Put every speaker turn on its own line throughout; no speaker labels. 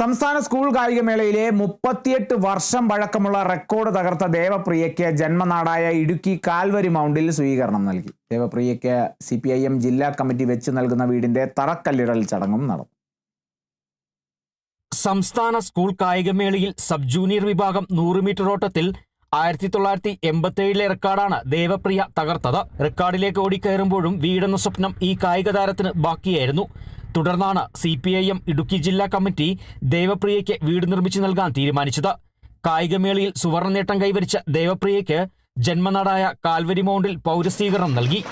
സംസ്ഥാന സ്കൂൾ കായികമേളയിലെ മുപ്പത്തിയെട്ട് വർഷം പഴക്കമുള്ള റെക്കോർഡ് തകർത്ത ദേവപ്രിയയ്ക്ക് ജന്മനാടായ ഇടുക്കി കാൽവരി മൗണ്ടിൽ സ്വീകരണം നൽകി. ദേവപ്രിയയ്ക്ക് സി പി ഐ എം ജില്ലാ കമ്മിറ്റി വെച്ച് നൽകുന്ന വീടിന്റെ തറക്കല്ലിടൽ ചടങ്ങും നടന്നു.
സംസ്ഥാന സ്കൂൾ കായികമേളയിൽ സബ് ജൂനിയർ വിഭാഗം നൂറ് മീറ്റർ ഓട്ടത്തിൽ ആയിരത്തി തൊള്ളായിരത്തി എൺപത്തി ഏഴിലെ റെക്കോർഡാണ് ദേവപ്രിയ തകർത്തത്. റെക്കോർഡിലേക്ക് ഓടിക്കയറുമ്പോഴും വീടെന്ന സ്വപ്നം ഈ കായിക താരത്തിന് ബാക്കിയായിരുന്നു. തുടർന്നാണ് C P I M Idukki ജില്ലാ കമ്മിറ്റി ദേവപ്രിയയ്ക്ക് വീട് നിർമ്മിച്ചു നൽകാൻ തീരുമാനിച്ചത്. കായികമേളയിൽ സുവർണ നേട്ടം കൈവരിച്ച ദേവപ്രിയയ്ക്ക് ജന്മനാടായ കാൽവരി മൗണ്ടിൽ പൗരസ്വീകരണം നൽകി.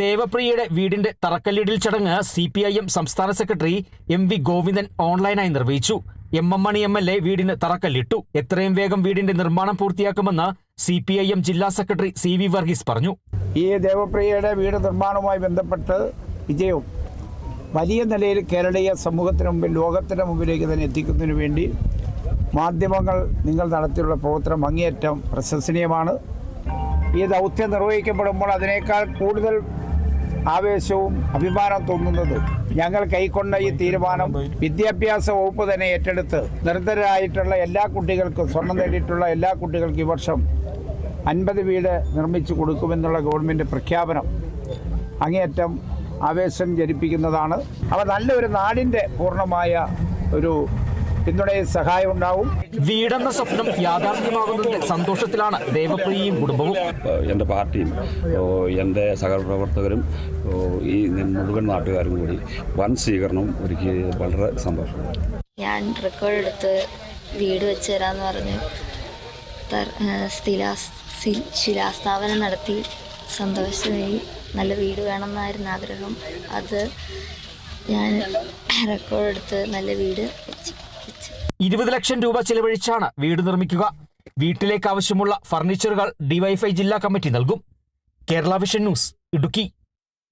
ദേവപ്രിയയുടെ വീടിന്റെ തറക്കല്ലിടൽ ചടങ്ങ് സി പി ഐ എം സംസ്ഥാന സെക്രട്ടറി എം വി ഗോവിന്ദൻ ഓൺലൈനായി നിർവഹിച്ചു. M M Mani M L A വീടിന് തറക്കല്ലിട്ടു. എത്രയും വേഗം വീടിന്റെ നിർമ്മാണം പൂർത്തിയാക്കുമെന്ന് സി പി ഐ എം ജില്ലാ സെക്രട്ടറി സി വി വർഗീസ് പറഞ്ഞു.
ഈ ദേവപ്രിയയുടെ വീട് നിർമ്മാണവുമായി ബന്ധപ്പെട്ട് വിജയവും വലിയ നിലയിൽ കേരളീയ സമൂഹത്തിന് മുമ്പിൽ ലോകത്തിന്റെ മുമ്പിലേക്ക് തന്നെ എത്തിക്കുന്നതിന് വേണ്ടി മാധ്യമങ്ങൾ നിങ്ങൾ നടത്തിയുള്ള പ്രവർത്തനം അങ്ങേയറ്റം പ്രശംസനീയമാണ്. ഈ ദൗത്യം നിർവഹിക്കപ്പെടുമ്പോൾ അതിനേക്കാൾ കൂടുതൽ ആവേശവും അഭിമാനം തോന്നുന്നത്. ഞങ്ങൾ കൈക്കൊണ്ട ഈ തീരുമാനം വിദ്യാഭ്യാസ വകുപ്പ് തന്നെ ഏറ്റെടുത്ത് നിർദ്ധരായിട്ടുള്ള എല്ലാ കുട്ടികൾക്കും സ്വർണം നേടിയിട്ടുള്ള എല്ലാ കുട്ടികൾക്കും ഈ വർഷം അൻപത് വീട് നിർമ്മിച്ചു കൊടുക്കുമെന്നുള്ള ഗവൺമെന്റ് പ്രഖ്യാപനം അങ്ങേയറ്റം ആവേശം ജനിപ്പിക്കുന്നതാണ്. അവ നല്ലൊരു നാടിന്റെ പൂർണമായ ഒരു പിന്തുണയും സഹായം ഉണ്ടാവും.
വീടെന്ന സ്വപ്നം യാഥാർത്ഥ്യമാകുന്നതിന്റെ സന്തോഷത്തിലാണ്. ദേവപ്രിയയും കുടുംബവും.
എന്റെ പാർട്ടിയും എന്റെ എന്റെ സഹപ്രവർത്തകരും ഈ മുഴുവൻ നാട്ടുകാരും കൂടി വൻ സ്വീകരണം ഒരുക്കി വളരെ സന്തോഷം
ഞാൻ റെക്കോർഡ് എടുത്ത് വീട് വെച്ച് തരാമെന്ന് പറഞ്ഞ് ശിലാസ്ഥാപനം നടത്തി സന്തോഷമായി നല്ല വീട് വേണമെന്നായിരുന്നു ആഗ്രഹം. അത് ഞാൻ റെക്കോർഡ് എടുത്ത് നല്ല വീട് വെച്ച്
ഇരുപത് ലക്ഷം രൂപ ചിലവഴിച്ചാണ് വീട് നിർമ്മിക്കുക. വീട്ടിലേക്ക് ആവശ്യമുള്ള ഫർണിച്ചറുകൾ ഡിവൈഫൈ ജില്ലാ കമ്മിറ്റി നൽകും. Kerala vision news Idukki.